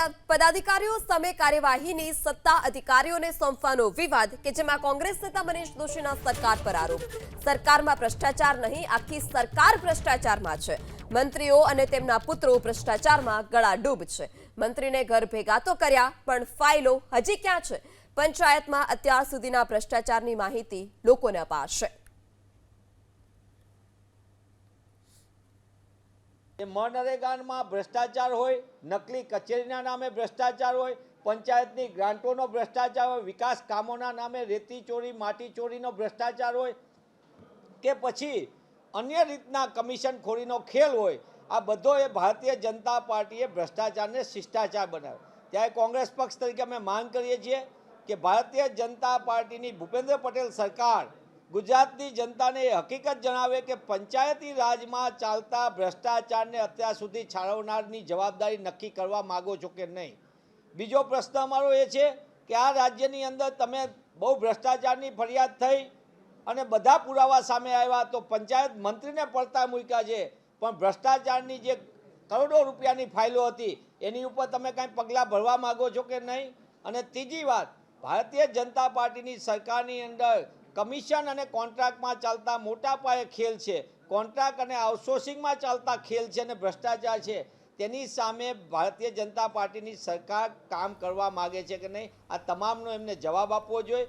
પદા- પદાધિકારીઓ સામે કાર્યવાહીની સત્તા અધિકારીઓને સોંપવાનો વિવાદ કે જેમાં કોંગ્રેસ નેતા મનીષ દોશીના સરકાર પર આરોપ. સરકારમાં ભ્રષ્ટાચાર નહીં, આખી સરકાર ભ્રષ્ટાચારમાં છે. મંત્રીઓ અને તેમના પુત્રો ભ્રષ્ટાચારમાં ગળાડૂબ છે. મંત્રીને ઘર ભેગા તો કર્યા, પણ ફાઇલો હજી ક્યાં છે? પંચાયતમાં અત્યાર સુધીના ભ્રષ્ટાચારની માહિતી લોકોને અપાશે. એ મનરેગામાં ભ્રષ્ટાચાર હોય, નકલી કચેરીના નામે ભ્રષ્ટાચાર હોય, પંચાયતની ગ્રાન્ટોનો ભ્રષ્ટાચાર હોય, વિકાસ કામોના નામે રેતી ચોરી, માટી ચોરીનો ભ્રષ્ટાચાર હોય, કે પછી અન્ય રીતના કમિશન ખોરીનો ખેલ હોય, આ બધો એ ભારતીય જનતા પાર્ટીએ ભ્રષ્ટાચારને શિષ્ટાચાર બનાવ્યો. ત્યારે કોંગ્રેસ પક્ષ તરીકે અમે માંગ કરીએ છીએ કે ભારતીય જનતા પાર્ટીની ભૂપેન્દ્ર પટેલ સરકાર ગુજરાતની જનતાને એ હકીકત જણાવે કે પંચાયતી રાજમાં ચાલતા ભ્રષ્ટાચારને અત્યાર સુધી છાળવનારની જવાબદારી નક્કી કરવા માગો છો કે નહીં? બીજો પ્રશ્ન અમારો એ છે કે આ રાજ્યની અંદર તમે બહુ ભ્રષ્ટાચારની ફરિયાદ થઈ અને બધા પુરાવા સામે આવ્યા તો પંચાયત મંત્રીને પડતા મૂક્યા છે. પણ ભ્રષ્ટાચારની જે કરોડો રૂપિયાની ફાઇલો હતી, એની ઉપર તમે કાંઈ પગલાં ભરવા માગો છો કે નહીં? અને ત્રીજી વાત, ભારતીય જનતા પાર્ટીની સરકારની અંદર કમિશન અને કોન્ટ્રાક્ટમાં ચાલતા મોટા પાયે ખેલ છે. કોન્ટ્રાક્ટ અને આઉટસોર્સિંગમાં ચાલતા ખેલ છે અને ભ્રષ્ટાચાર છે. તેની સામે ભારતીય જનતા પાર્ટીની સરકાર કામ કરવા માગે છે કે નહીં? આ તમામનો એમને જવાબ આપવો જોઈએ.